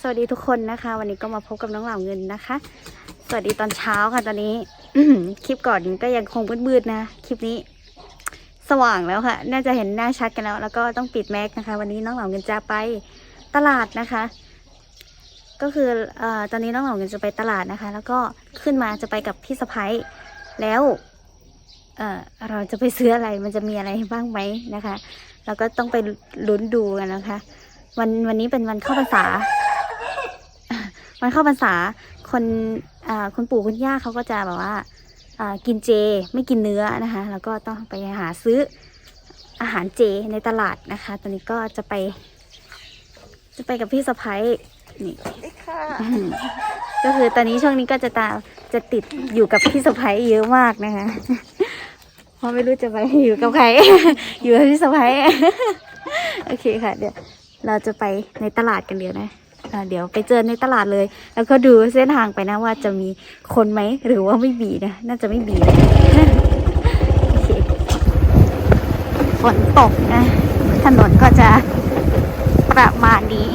สวัสดีทุกคนนะคะ วันนี้ก็มาพบกับน้องเหล่าเงินนะคะ สวัสดีตอนเช้าค่ะตอนนี้คลิปก่อนก็ยังคงมืดๆนะคลิปนี้ สว่างแล้วค่ะ น่าจะเห็นหน้าชัดกันแล้ว แล้วก็ต้องปิดแมสนะคะ วันนี้น้องเหล่าเงินจะไปตลาดนะคะ ก็คืออตอนนี้น้องเหล่าเงินจะไปตลาดนะคะ แล้วก็ขึ้นมาจะไปกับพี่สะพ้ยแล้วเเราจะไปซื้ออะไรมันจะมีอะไรบ้างไหมนะคะเราก็ต้องไปลุ้นดูกันนะคะวันวันนี้เป็นวันเข้าพรรษา วันเข้าพรรษาคนอ่าคุณปู่คุณย่าเขาก็จะแบบว่าอ่ากินเจไม่กินเนื้อนะคะ แล้วก็ต้องไปหาซื้ออาหารเจในตลาดนะคะ ตอนนี้ก็จะไป จะไปกับพี่สะพ้ยนี่ค่ะอืมก็คือตอนนี้ช่วงนี้ก็จะตามจะติดอยู่กับพี่สะพ้ยเยอะมากนะคะเพราะไม่รู้จะไปอยู่กับใคร อยู่กับพี่สะพ้ยโอเคค่ะ เดี๋ยวเราจะไปในตลาดกันเดี๋ยวนะอ่า เดี๋ยวไปเจอในตลาดเลย แล้วก็ดูเส้นทางไปนะว่าจะมีคนไหมหรือว่าไม่มีนะน่าจะไม่มีนะฝนตกนะ ถนนก็จะประมาณนี้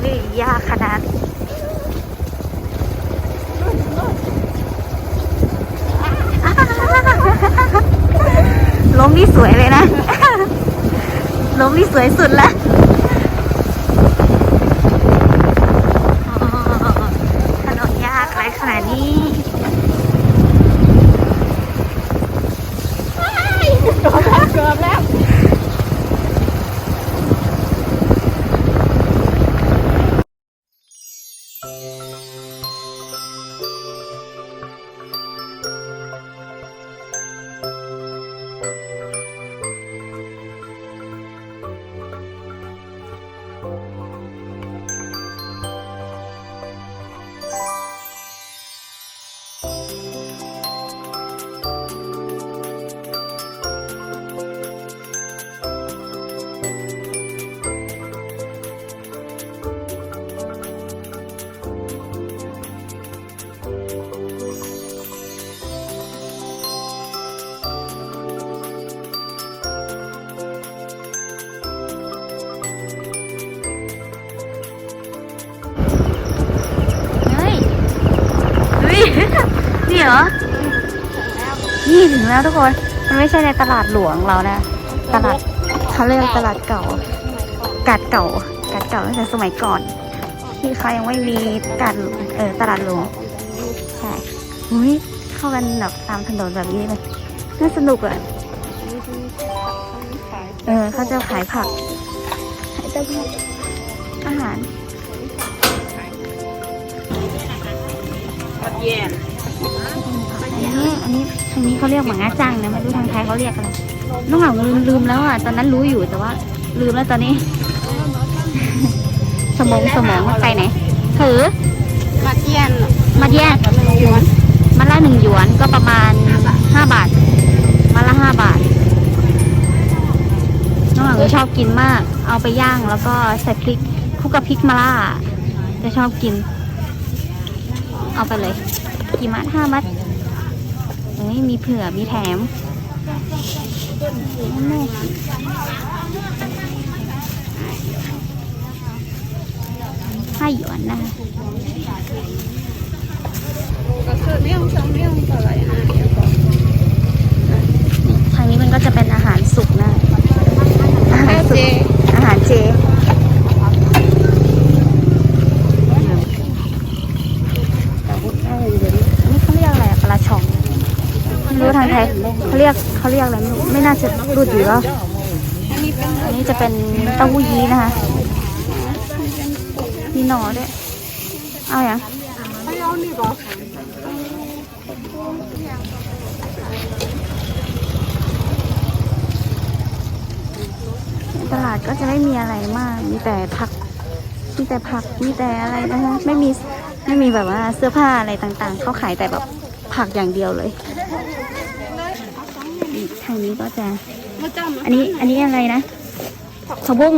ไม่ยากขนาดล้มนี่สวยเลยนะล้มนี่สวยสุดละ แล้วทุกคน มันไม่ใช่ในตลาดหลวงเรานะ ตลาดเขาเรียกว่าตลาดเก่า กาดเก่า กาดเก่าตั้งแต่สมัยก่อน ที่เขายังไม่มีกาดเออตลาดหลวง ใช่อุ้ยเข้ากันแบบตามถนนแบบนี้เลยน่าสนุกอะ เออเขาจะขายผักขายเต้าหู้อาหารกับเย็นอันนี้อันนี้ทางนี้เขาเรียกหมาจังนะไม่รู้ทางไทยเขาเรียกอะไรน้องเหล่าลืมลืมแล้วอะตอนนั้นรู้อยู่แต่ว่าลืมแล้วตอนนี้ สมองสมองมันไปไหนถือกับเย็นมาแยกมาละหนึ่งหยวนก็ประมาณห้าบาทมาละห้าบาทน้องเหล่าชอบกินมาก เอาไปย่างแล้วก็ใส่พริกคลุกกับพริกมะล่าจะชอบกิน เอาไปเลยกี่มัดห้ามัด เอ้ยมีเผื่อมีแถมห้าหยวนนะคะก็คือเมี่ยงสองเมี่ยงต่อไรนะเดี๋ยวก่อนทางนี้มันก็จะเป็นอาหารสุกนะ อาหารสุเจกอาหารเจ อันนี้เขาเรียกอะไรอะปลาช่องไม่รู้ ทางไทยเขาเรียกเขาเรียกอะไรไม่รู้ไม่น่าจะรูดอยู่แล้วอันนี้เป็นอันนี้จะเป็นเต้าหู้ยี้นะคะมีหน่อด้วยเอาอย่างตลาดก็จะไม่มีอะไรมาก มีแต่ผัก มีแต่ผัก มีแต่อะไรนะคะไม่มี ไม่มีแบบว่าเสื้อผ้าอะไรต่างๆ เขาขายแต่แบบผักอย่างเดียวเลย ทางนี้ก็จะมาจ้ำอันนี้ อันนี้อะไรนะผักบุ้ง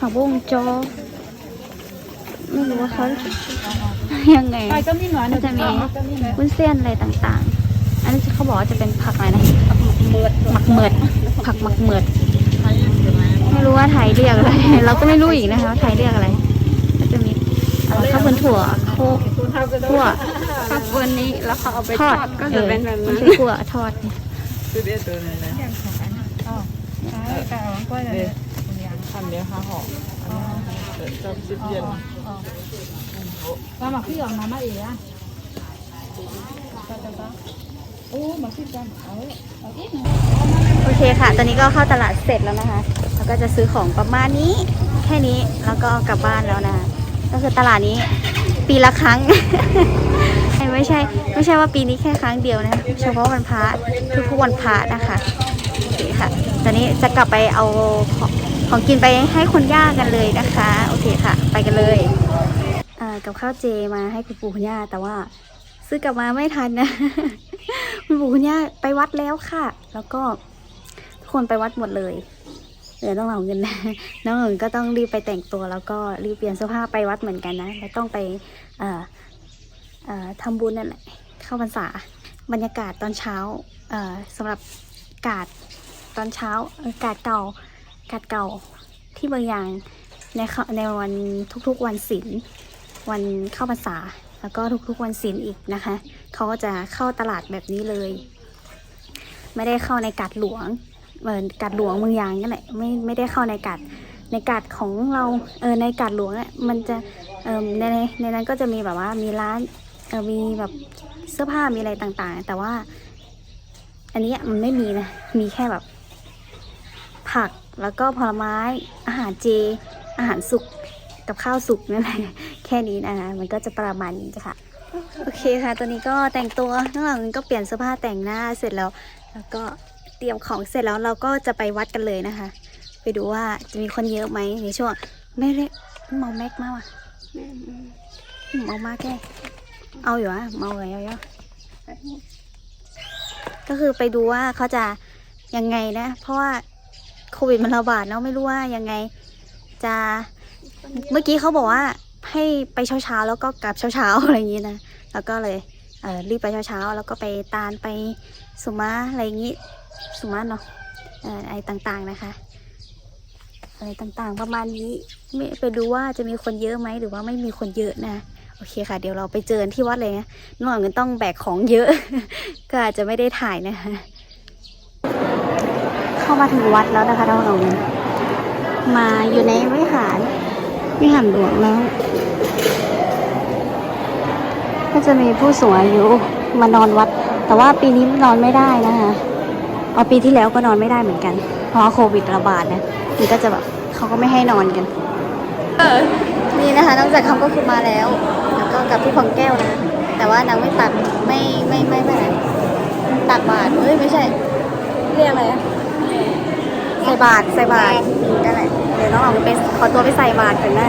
ผักบุ้งจอ ไม่รู้ว่าเขายังไงไปก็มีหน่อยก็จะมีวุ้นเส้นอะไรต่างๆ อันนี้เขาบอกว่าจะเป็นผักอะไรนะเมือดหมักเหมือดผักหมักเหมือดไม่ไม่รู้ว่าไทยเรียกอะไร เราก็ไม่รู้อีกนะคะว่าไทยเรียกอะไรก็จะมีเอ่อข้าวบนถั่วโคคั่วข้าวฟืนนี้แล้วเขาเอาไปททออดดก็จะเป็นแบบไม่นั้นใช่คั่วทอด คือเดียวตัวนี้นะแต่เอากล้วยเลยอันเดียวห้าห่อเดี๋ยวจะสิบเย็นแล้วมาพี่ออกมามาเอ๋อะโอ้มาพี่กันเอาเอาอีกโอเคค่ะ ตอนนี้ก็เข้าตลาดเสร็จแล้วนะคะ แล้วก็จะซื้อของประมาณนี้ แค่นี้ แล้วก็กลับบ้านแล้วนะคะก็คือตลาดนี้ ปีละครั้ง ไม่ใช่ไม่ใช่ว่าปีนี้แค่ครั้งเดียวนะเฉพาะวันพระทุกๆวันพระนะคะโอเคค่ะตอนนี้จะกลับไปเอาของของกินไปให้คนย่ากันเลยนะคะโอเคค่ะ ไปกันเลยกับข้าวเจมาให้คุณปู่คุณย่าแต่ว่าซื้อกลับมาไม่ทันนะคุณปู่คุณย่าไปวัดแล้วค่ะ แล้วก็ทุกคนไปวัดหมดเลย เหลือต้องเหล่าเงินนะน้องเอิญก็ต้องรีบไปแต่งตัว แล้วก็รีบเปลี่ยนเสื้อผ้าไปวัดเหมือนกันนะแล้วต้องไปเอ่อเอ่อทำบุญนั่นแหละเข้าพรรษาบรรยากาศตอนเช้าเอ่อสำหรับกาดตอนเช้ากาดเก่ากาดเก่าที่เมืองยางในในวันทุกๆวันศีลวันเข้าพรรษา แล้วก็ทุกๆวันศีลอีกนะคะเขาก็จะเข้าตลาดแบบนี้เลย ไม่ได้เข้าในกาดหลวง เหมือนกาดหลวงเมืองยางนั่นแหละไม่ไม่ได้เข้าในกาดในกาดของเราเออในกาดหลวงอะมันจะเออในในนั้นก็จะมีแบบว่ามีร้านเออมีแบบเสื้อผ้ามีอะไรต่างๆ แต่ว่า อันนี้มันไม่มีนะมีแค่แบบ ผักแล้วก็ผลไม้อาหารเจ อาหารสุกกับข้าวสุกนั่นแหละแค่นี้นะคะมันก็จะประมาณนี้ค่ะโอเคค่ะ ตอนนี้ก็แต่งตัวข้างหลังก็เปลี่ยนเสื้อผ้าแต่งหน้าเสร็จแล้ว แล้วก็ เตรียมของเสร็จแล้วเราก็จะไปวัดกันเลยนะคะ ไปดูว่าจะมีคนเยอะไหมในช่วง ไม่ได้เมาแม็กมากว่ะเมามากแก่เอาอยู่อะเมาเลยเอาอยู่ก็คือไปดูว่าเขาจะยังไงนะ เพราะว่าโควิดมันระบาดเนาะไม่รู้ว่ายังไง จะเมื่อกี้เขาบอกว่าให้ไปเช้าๆแล้วก็กลับเช้าๆอะไรอย่างนี้นะแล้วก็เลยเออรีบไปเช้าๆแล้วก็ไปตาลไปสุมาอะไรอย่างนี้ สุมาเนาะเอ่ออะไรต่างๆนะคะ อะไรต่างๆ ประมาณนี้ไม่ไปดูว่าจะมีคนเยอะไหมหรือว่าไม่มีคนเยอะนะโอเคค่ะ เดี๋ยวเราไปเจอที่วัดเลยนะน้องเงินต้องแบกของเยอะ ก็อาจจะไม่ได้ถ่ายนะคะเข้ามาถึงวัดแล้วนะคะน้องเงินมาอยู่ในวิหารวิหารหลวงแล้ว ก็จะมีผู้สูงอายุมานอนวัด แต่ว่าปีนี้นอนไม่ได้นะคะ เอาปีที่แล้วก็นอนไม่ได้เหมือนกัน เพราะโควิดระบาดนะมันก็จะแบบเขาก็ไม่ให้นอนกันนี่นะคะนอกจากคำก็คือมาแล้ว แล้วก็กับพี่พองแก้วนะ แต่ว่านางไม่ตักไม่ไม่ไม่ไม่ตักบาตรเอ้ยไม่ใช่ เรียกอะไรใส่บาตรใส่บาตรอืมนั่นแหละเดี๋ยวน้องออกไปขอตัวไปใส่บาตรกันนะ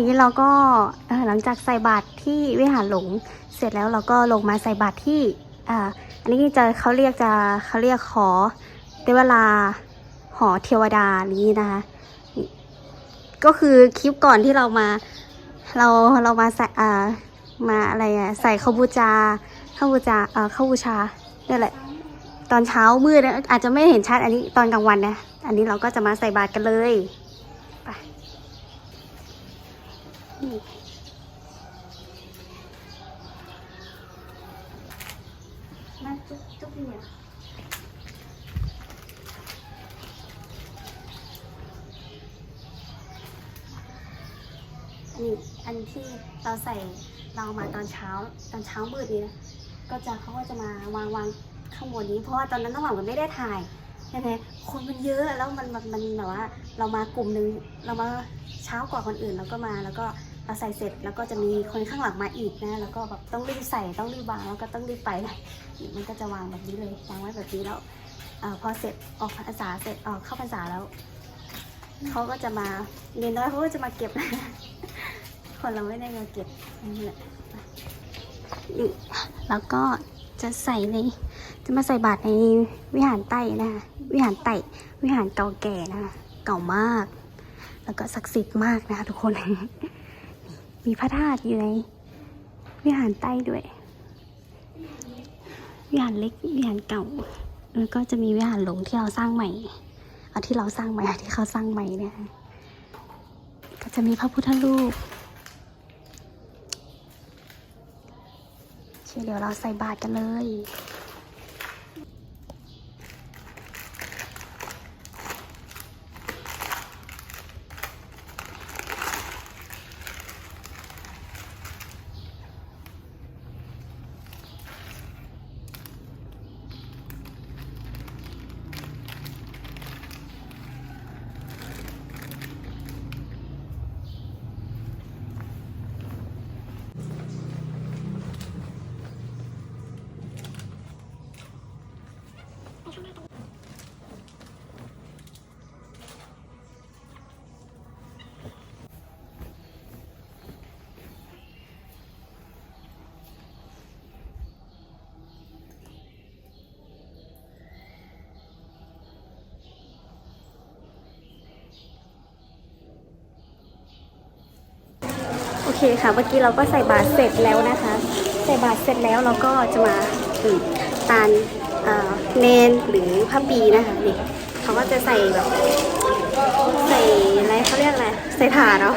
นี้เราก็หลังจากใส่บาตรที่วิหารหลวงเสร็จแล้วเราก็ลงมาใส่บาตรที่อ่าอันนี้จะเขาเรียกจะเขาเรียกหอเทวลาหอเทวดานี้นะคะก็คือคลิปก่อนที่เรามาเราเรามาใส่อ่ามาอะไรอะใส่ข้าวบูชาข้าวบูชาเอ่อข้าวบูชานี่แหละ ตอนเช้ามืดนะอาจจะไม่เห็นชัดอันนี้ตอนกลางวันนะ อันนี้เราก็จะมาใส่บาตรกันเลยไปนี่ มาจุ๊บจุ๊บเนี่ยอันนี้อันที่เราใส่เรามาตอนเช้าตอนเช้ามืดนี่นะก็จะเขาก็จะมาวางวางข้างบนนี้ เพราะว่าตอนนั้นน้องหวังมันไม่ได้ถ่ายใช่ไหมคนมันเยอะแล้วมันมันมันแบบว่า เรามากลุ่มหนึงเรามาเช้ากว่าคนอื่นแล้วก็มาแล้วก็ เราใส่เสร็จแล้วก็จะมีคนข้างหลังมาอีกนะแล้วก็แบบต้องรีบใส่ต้องรีบวางแล้วก็ต้องรีบไปนะนี่มันก็จะวางแบบนี้เลยวางไว้แบบนี้แล้วอพอเสร็จออกพรรษาเสร็จออกเข้าพรรษาแล้วเขาก็จะมาเรียนน้อยเขาก็จะมาเก็บ คนเราไม่ได้มาเก็บนี่แหละแล้วก็จะใส่ในจะมาใส่บาตรในวิหารใต้นะคะวิหารไต่วิหารเก่าแก่นะคะเก่ามาก แล้วก็ศักดิ์สิทธิ์มากนะคะทุกคน มีพระธาตุอยู่ในวิหารใต้ด้วย วิหารเล็กวิหารเก่า แล้วก็จะมีวิหารหลวงที่เราสร้างใหม่เอาที่เราสร้างใหม่ที่เขาสร้างใหม่เนี่ยก็จะมีพระพุทธรูปเดี๋ยวเราใส่บาตรกันเลย เคค่ะ เมื่อกี้เราก็ใส่บาตรเสร็จแล้วนะคะ ใส่บาตรเสร็จแล้วเราก็จะมาตาลเอ่อเนหรือพระปีนะคะนี่เขาก็จะใส่แบบใส่อะไรเขาเรียกอะไรใส่ถาดเนาะ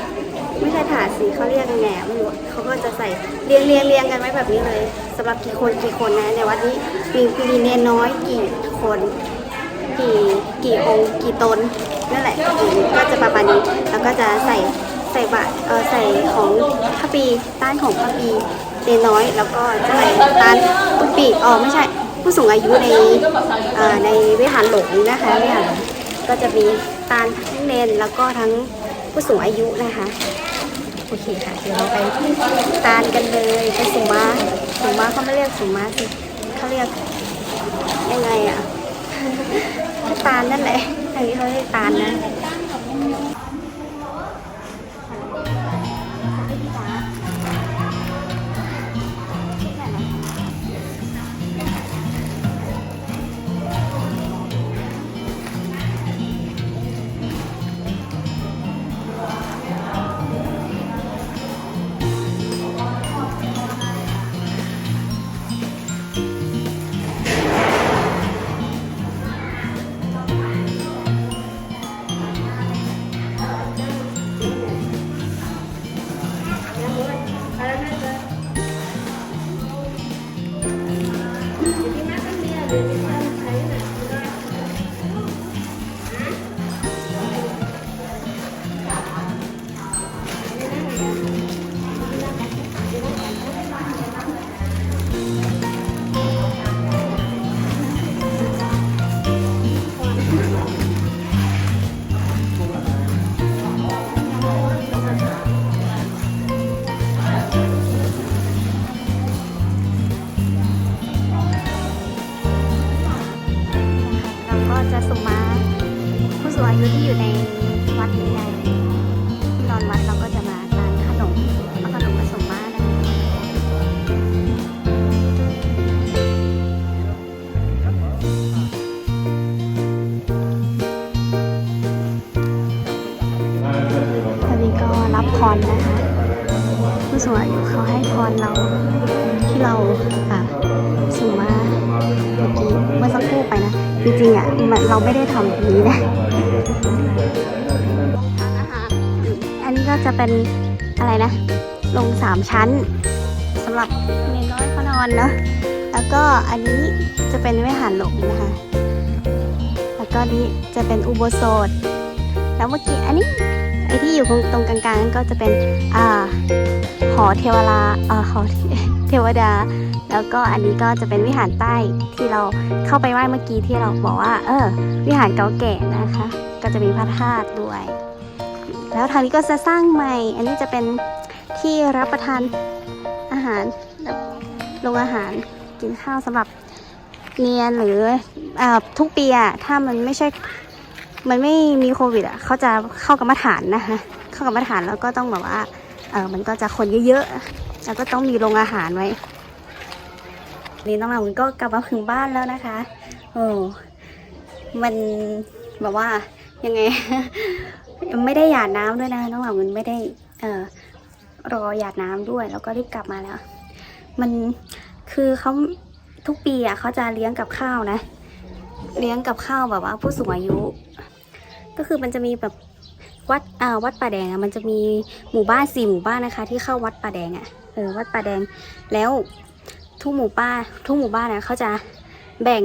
ไม่ใช่ถาดสิเขาเรียกแหนมเขาก็จะใส่เรียงเรียงเรียงกันไว้แบบนี้เลยสำหรับกี่คนกี่คนนะในวัดนี้มีมีเนนน้อยกี่คนกี่กี่องค์กี่ตนนั่นแหละก็จะประมาณนี้แล้วก็จะใส่ ใส่บาตรเออใส่ของพระปีต้านของพระปีเนน้อย แล้วก็จะใส่ต้านตุปีอ๋อไม่ใช่ ผู้สูงอายุในอ่อในวิหารหลวงนะคะวิหารก็จะมีตานทั้งเนนแล้วก็ทั้งผู้สูงอายุนะคะโอเคค่ะเดี๋ยวเราไปตานกันเลยไปสุมาสุมาเขาไม่เรียกสุมาสิเขาเรียกยังไงอะตาลนั่นแหละอันนี้เขาเรียกตาลนะ รเราที่เราอะส่งมาเมื่อกี้เมื่อสักครู่ไปนะ จริงๆอะมันเราไม่ได้ทำแบบนี้นะอันนี้ก็จะเป็นอะไรนะ ลงสามชั้นสำหรับเนนน้อยเขานอนเนาะแล้วก็อันนี้จะเป็นวิหารหลวงนะคะ แล้วก็นี้จะเป็นอุโบสถ แล้วเมื่อกี้อันนี้ ที่อยู่ตรงกลางๆก็จะเป็นอ่าหอเทวราอ่าหอเทวดา แล้วก็อันนี้ก็จะเป็นวิหารใต้ที่เราเข้าไปไหว้เมื่อกี้ที่เราบอกว่า เออ วิหารเก่าแก่นะคะ ก็จะมีพระธาตุด้วย แล้วทางนี้ก็จะสร้างใหม่ อันนี้จะเป็นที่รับประทานอาหารแบบโรงอาหารกินข้าวสำหรับเนียนหรืออทุกปีอะถ้ามันไม่ใช่ มันไม่มีโควิดอะเขาจะเข้ากรรมาตรฐานนะคะเข้ากรรมาตรฐานแล้วก็ต้องแบบว่าเออมันก็จะคนเยอะๆแล้วก็ต้องมีโรงอาหารไว้นี่น้องหลังก็กลับมาถึงบ้านแล้วนะคะโอ้มันแบบว่ายังไง ไม่ได้หยาดน้ำด้วยนะน้องหลังมันไม่ได้ เออรอหยาดน้ำด้วย แล้วก็รีบกลับมาแล้ว มันคือเขาทุกปีอะเขาจะเลี้ยงกับข้าวนะ เลี้ยงกับข้าวแบบว่าผู้สูงอายุ ก็คือมันจะมีแบบวัดอ่าวัดป่าแดงอะมันจะมีหมู่บ้านสี่หมู่บ้านนะคะ ที่เข้าวัดป่าแดงอะเออวัดป่าแดงแล้วทุกหมู่บ้านทุกหมู่บ้านนะเขาจะแบ่ง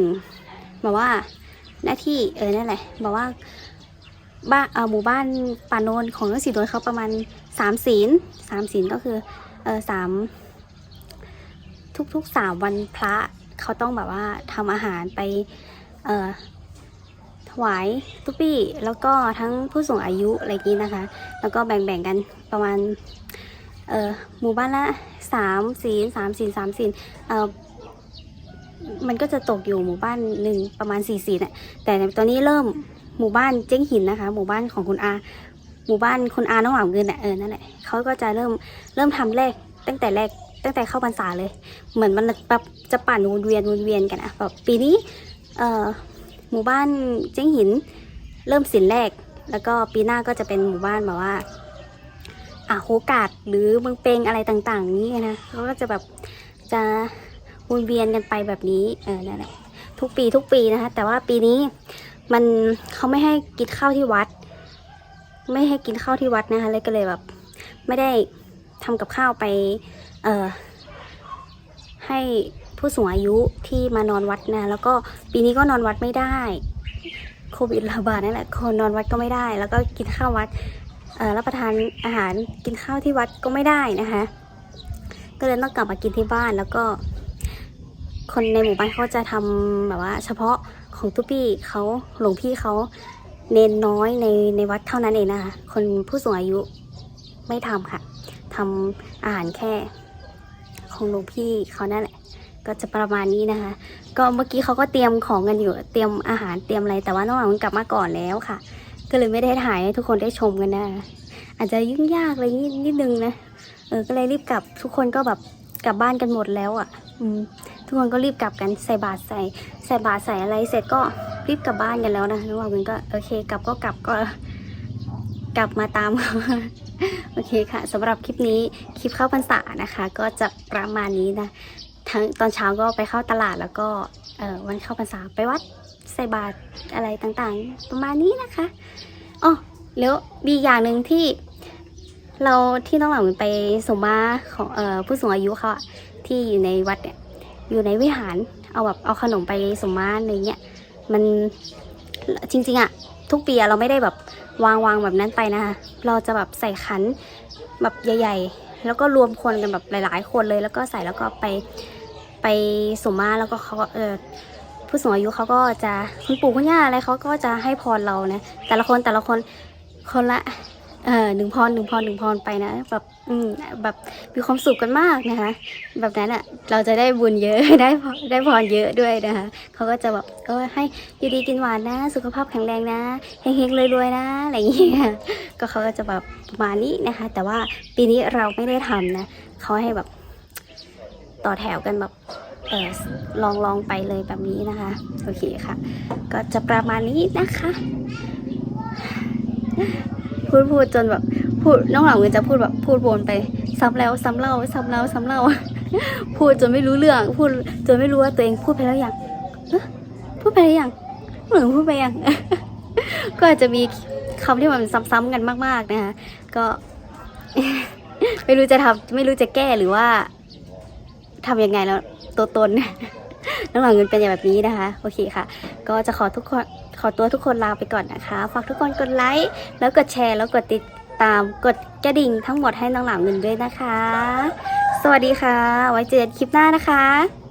แบบว่าหน้าที่เออนั่นแหละแบบว่าบ้านเออหมู่บ้านป่าโนนของนักสีโดยเขาประมาณสามศีลสามศีลก็คือเออสามทุกๆสามวันพระเขาต้องแบบว่าทำอาหารไปเออ ถวายทุกปีแล้วก็ทั้งผู้สูงอายุอะไรอย่างนี้นะคะ แล้วก็แบ่งๆกันประมาณเอ่อหมู่บ้านละสามศีลสามศีลสามศีลเอ่อมันก็จะตกอยู่หมู่บ้านหนึ่งประมาณสี่ศีลน่ะแต่ตอนนี้เริ่มหมู่บ้านเจ๊งหินนะคะ หมู่บ้านของคุณอา หมู่บ้านคุณอาน้องหวานเงินน่ะเออนั่นแหละเขาก็จะเริ่มเริ่มทำแรกตั้งแต่แรกตั้งแต่เข้าพรรษาเลย เหมือนมันแบบจะปั่นวนเวียนวนเวียนกันอะแบบปีนี้เอ่อ หมู่บ้านเจ้งหิน เริ่มสินแรก แล้วก็ปีหน้าก็จะเป็นหมู่บ้านแบบว่าอะโฮกาดหรือเมืองเปงอะไรต่างๆ นี้นะเขาก็จะแบบจะวนเวียนกันไปแบบนี้เออนั่นแหละทุกปีทุกปีนะคะแต่ว่าปีนี้มันเขาไม่ให้กินข้าวที่วัด ไม่ให้กินข้าวที่วัดนะคะเลยก็เลยแบบ ไม่ได้ทำกับข้าวไป เอ่อให้ ผู้สูงอายุที่มานอนวัดนะ แล้วก็ปีนี้ก็นอนวัดไม่ได้โควิดระบาดนั่นแหละคนนอนวัดก็ไม่ได้ แล้วก็กินข้าววัดรับประทานอาหารกินข้าวที่วัดก็ไม่ได้นะคะก็เลยต้องกลับมากินที่บ้านแล้วก็ คนในหมู่บ้านเขาจะทำแบบว่า เฉพาะของทุกพี่เขาหลวงพี่เขาเน้นน้อยในในวัดเท่านั้นเองนะคะคนผู้สูงอายุไม่ทำค่ะทำอาหารแค่ ของหลวงพี่เขานั่นแหละ ก็จะประมาณนี้นะคะ ก็เมื่อกี้เขาก็เตรียมของกันอยู่เตรียมอาหารเตรียมอะไร แต่ว่าน้องหลังมันกลับมาก่อนแล้วค่ะ ก็เลยไม่ได้ถ่ายให้ทุกคนได้ชมกันนะ อาจจะยุ่งยากอะไรนิดนิดนึงนะเออก็เลยรีบกลับทุกคนก็แบบกลับบ้านกันหมดแล้วอะ่ะ อืมทุกคนก็รีบกลับกันใส่บาตรใส่ใส่บาตรใส่อะไรเสร็จก็รีบกลับบ้านกันแล้วนะน้องหลังมันก็โอเค กลับก็กลับก็กลับมาตามโอเคค่ะสำหรับคลิปนี้คลิปเข้าพรรษานะคะ ก็จะประมาณนี้นะ ทั้งตอนเช้าก็ไปเข้าตลาดแล้วก็เออวันเข้าพรรษาไปวัดใส่บาตรอะไรต่างๆ ประมาณนี้นะคะอ๋อแล้วมีอย่างหนึ่งที่เราที่น้องหลังไปสมมาของเอ่อผู้สูงอายุเขาอะที่อยู่ในวัดเนี่ยอยู่ในวิหารเอาแบบเอาขนมไปสมมาอะไรเงี้ยมันจริงๆอะทุกปีเราไม่ได้แบบวางวางแบบนั้นไปนะคะเราจะแบบใส่ขันแบบใหญ่ ๆ แล้วก็รวมคนกันแบบหลาย ๆ คนเลยแล้วก็ใส่แล้วก็ไป ไปสมมาแล้วก็เขาก็เออผู้สูงอายุเขาก็จะคุณปู่คุณย่าอะไรเขาก็จะให้พรเรานะแต่ละคนแต่ละคนคนละเออหนึ่งพรหนึ่งพรหนึ่งพรไปนะแบบอืมแบบมีความสุขกันมากนะคะ แบบนั้นอะเราจะได้บุญเยอะได้พรได้พรเยอะด้วยนะคะเขาก็จะแบบเออให้อยู่ดีกินหวานนะ สุขภาพแข็งแรงนะเฮงๆรวยๆนะอะไรอย่างเงี้ยก็เขาก็จะแบบประมาณนี้นะคะ แต่ว่าปีนี้เราไม่ได้ทำนะเขาให้แบบ ต่อแถวกันแบบเออลองลองไปเลยแบบนี้นะคะ โอเคค่ะ ก็จะประมาณนี้นะคะ พูดพูดจนแบบพูดน้องเหล่าเงินจะพูดแบบพูดวนไปซ้ำแล้วซ้ำเล่าซ้ำแล้วซ้ำเล่า พูดจนไม่รู้เรื่อง พูดจนไม่รู้ว่าตัวเองพูดไปแล้วยังพูดไปแล้วยังเหมือนพูดไปยังก็อาจจะมีคำที่มันซ้ำๆกันมาก ๆนะคะก็ไม่รู้จะทำไม่รู้จะแก้หรือว่า ทำยังไงแล้วตัวตนน้องหลังเงินเป็นอย่างแบบนี้นะคะ โอเคค่ะ ก็จะขอทุกคนขอตัวทุกคนลาไปก่อนนะคะ ฝากทุกคนกดไลค์แล้วกดแชร์แล้วกดติดตามกดกระดิ่งทั้งหมดให้น้องหลังเงินด้วยนะคะ สวัสดีค่ะ ไว้เจอกันคลิปหน้านะคะ